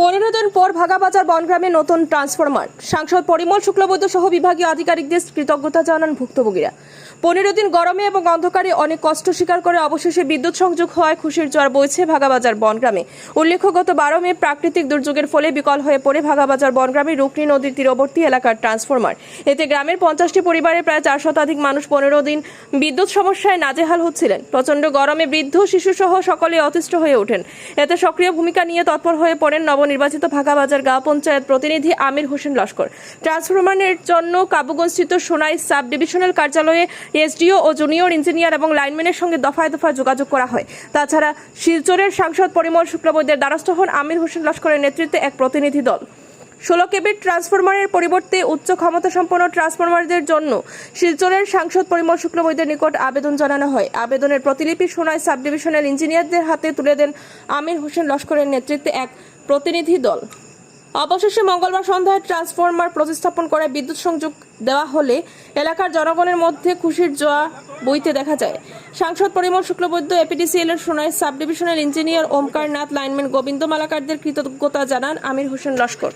পনেরো দিন পর ভাগাবাজার বনগ্রামে নতুন ট্রান্সফরমার। সাংসদ পরিমল শুক্লবৈদ্য সহ বিভাগীয় আধিকারিকদের কৃতজ্ঞতা জানান ভুক্তভোগীরা। পনেরো দিন গরমে এবং অন্ধকারে অনেক কষ্ট স্বীকার করে অবশেষে বিদ্যুৎ সংযোগ হওয়ায় খুশির জ্বর বইছে ভাগাবাজার বনগ্রামে। উল্লেখ্য, গত বারো মে প্রাকৃতিক দুর্যোগের ফলে বিকল হয়ে পড়ে ভাগাবাজার বনগ্রামে রুকনি নদীর তীরবর্তী এলাকার ট্রান্সফরমার। এতে গ্রামের পঞ্চাশটি পরিবারের প্রায় চার শতাধিক মানুষ পনেরো দিন বিদ্যুৎ সমস্যায় নাজেহাল হচ্ছিলেন। প্রচণ্ড গরমে বৃদ্ধ, শিশুসহ সকলে অতিষ্ঠ হয়ে ওঠেন। এতে সক্রিয় ভূমিকা নিয়ে তৎপর হয়ে পড়েন নবনির্বাচিত ভাগাবাজার গাঁও পঞ্চায়েত প্রতিনিধি আমির হোসেন লস্কর। ট্রান্সফরমারের জন্য কাবুগঞ্জস্থিত সোনাই সাব ডিভিশনাল কার্যালয়ে এসডিও ও জুনিয়র ইঞ্জিনিয়ার এবং লাইনম্যানের সঙ্গে দফায় দফায় যোগাযোগ করা হয়। তাছাড়া শিলচরের সাংসদ পরিমল শুক্লবৈদ্যের দ্বারস্থ হন আমির হোসেন লস্করের নেতৃত্বে এক প্রতিনিধি দল। ষোলো কেবির ট্রান্সফরমারের পরিবর্তে উচ্চ ক্ষমতা সম্পন্ন ট্রান্সফরমারদের জন্য শিলচরের সাংসদ পরিমল শুক্লবৈদ্যের নিকট আবেদন জানানো হয়। আবেদনের প্রতিলিপি সোনাই সাব ডিভিশনাল ইঞ্জিনিয়ারদের হাতে তুলে দেন আমির হোসেন লস্করের নেতৃত্বে এক প্রতিনিধি দল। অবশেষে মঙ্গলবার সন্ধ্যায় ট্রান্সফরমার প্রতিস্থাপন করে বিদ্যুৎ সংযোগ দেওয়া হলে এলাকার জনগণের মধ্যে খুশির জোয়া বইতে দেখা যায়। সাংসদ পরিমল শুক্লবৈদ্য এপিডিসিএল এর Sonai sub divisional engineer Omkar Nath, lineman Gobinda মালাকারদের কৃতজ্ঞতা জানান আমির হোসেন লস্কর।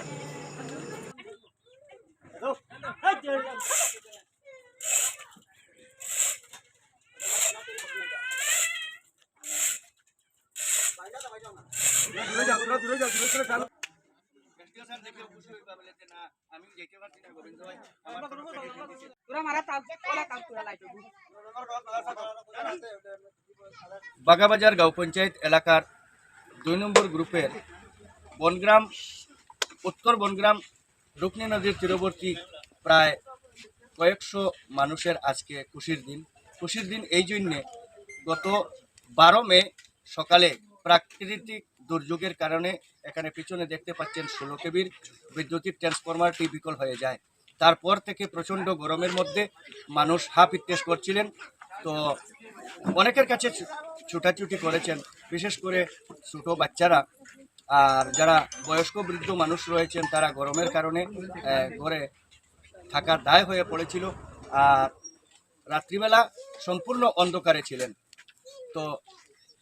বাগাবাজার গাঁও পঞ্চায়েত এলাকার দুই নম্বর গ্রুপের বনগ্রাম উত্তর বনগ্রাম রুকনি নদীর তীরবর্তী প্রায় কয়েকশো মানুষের আজকে খুশির দিন। খুশির দিন এই জন্যে গত বারো মে সকালে প্রাকৃতিক দুর্যোগের কারণে এখানে পিছনে দেখতে পাচ্ছেন ষোলো কেবির বৈদ্যুতিক ট্রান্সফরমারটি বিকল হয়ে যায়। তারপর থেকে প্রচণ্ড গরমের মধ্যে মানুষ হাফ ইত্তেস করছিলেন। তো অনেকের কাছে ছুটাছুটি করেছেন, বিশেষ করে ছোটো বাচ্চারা। আর যারা বয়স্ক বৃদ্ধ মানুষ রয়েছেন, তারা গরমের কারণে ঘরে থাকার দায় হয়ে পড়েছিল। আর রাত্রিবেলা সম্পূর্ণ অন্ধকারে ছিলেন। তো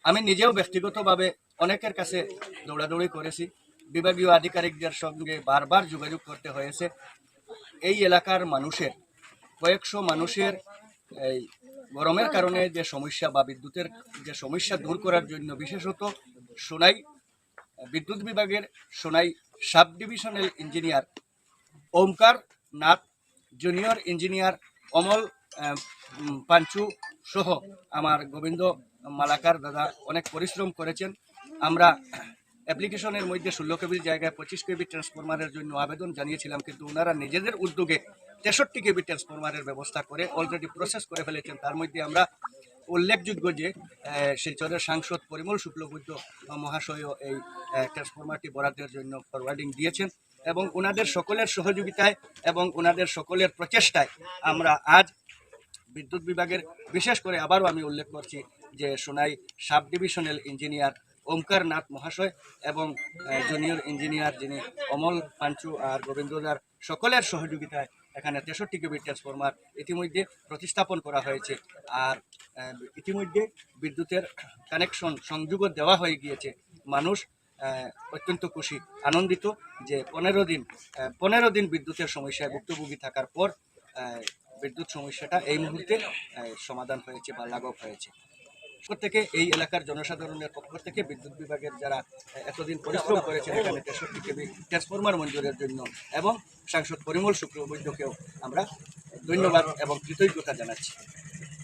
আমি নিজেও ব্যক্তিগতভাবে অনেকের কাছে দৌড়াদৌড়ি করেছি। বিভাগীয় আধিকারিকদের সঙ্গে বারবার যোগাযোগ করতে হয়েছে। এই এলাকার মানুষের, কয়েকশো মানুষের এই গরমের কারণে যে সমস্যা বা বিদ্যুতের যে সমস্যা দূর করার জন্য বিশেষত সোনাই বিদ্যুৎ বিভাগের Sonai sub divisional engineer Omkar Nath, junior engineer Amal Panchu সহ আমার গোবিন্দ মালাকার দাদা অনেক পরিশ্রম করেছেন। আমরা অ্যাপ্লিকেশনের মধ্যে ষোলো কেবির জায়গায় পঁচিশ কেবি ট্রান্সফরমারের জন্য আবেদন জানিয়েছিলাম, কিন্তু ওনারা নিজেদের উদ্যোগে তেষট্টি কেবি ট্রান্সফরমারের ব্যবস্থা করে অলরেডি প্রসেস করে ফেলেছেন। তার মধ্যে আমরা উল্লেখযোগ্য যে শিলচরের সাংসদ পরিমল শুক্লবৈদ্য মহাশয়ও এই ট্রান্সফরমারটি বরাদ্দের জন্য ফরওয়ার্ডিং দিয়েছেন এবং ওনাদের সকলের সহযোগিতায় এবং ওনাদের সকলের প্রচেষ্টায় আমরা আজ বিদ্যুৎ বিভাগের, বিশেষ করে আবারও আমি উল্লেখ করছি যে Sonai sub divisional engineer Omkar Nath মহাশয় এবং জুনিয়র ইঞ্জিনিয়ার যিনি অমল পাঞ্চু আর গোবিন্দদার সকলের সহযোগিতায় এখানে তেষট্টি কেবি ট্রান্সফরমার ইতিমধ্যে প্রতিস্থাপন করা হয়েছে। আর ইতিমধ্যে বিদ্যুতের কানেকশন সংযোগও দেওয়া হয়ে গিয়েছে। মানুষ অত্যন্ত খুশি, আনন্দিত যে পনেরো দিন পনেরো দিন বিদ্যুতের সমস্যায় ভুক্তভোগী থাকার পর বিদ্যুৎ সমস্যাটা এই মুহূর্তে সমাধান হয়েছে বা লাঘব হয়েছে। প্রত্যেকে এই এলাকার জনসাধারণের পক্ষ থেকে বিদ্যুৎ বিভাগের যারা এতদিন পরিশ্রম করেছেন এখানে তেষট্টি কেবি ট্রান্সফরমার মঞ্জুরের জন্য এবং সাংসদ পরিমল শুক্রবৈদ্যকেও আমরা ধন্যবাদ এবং কৃতজ্ঞতা জানাচ্ছি।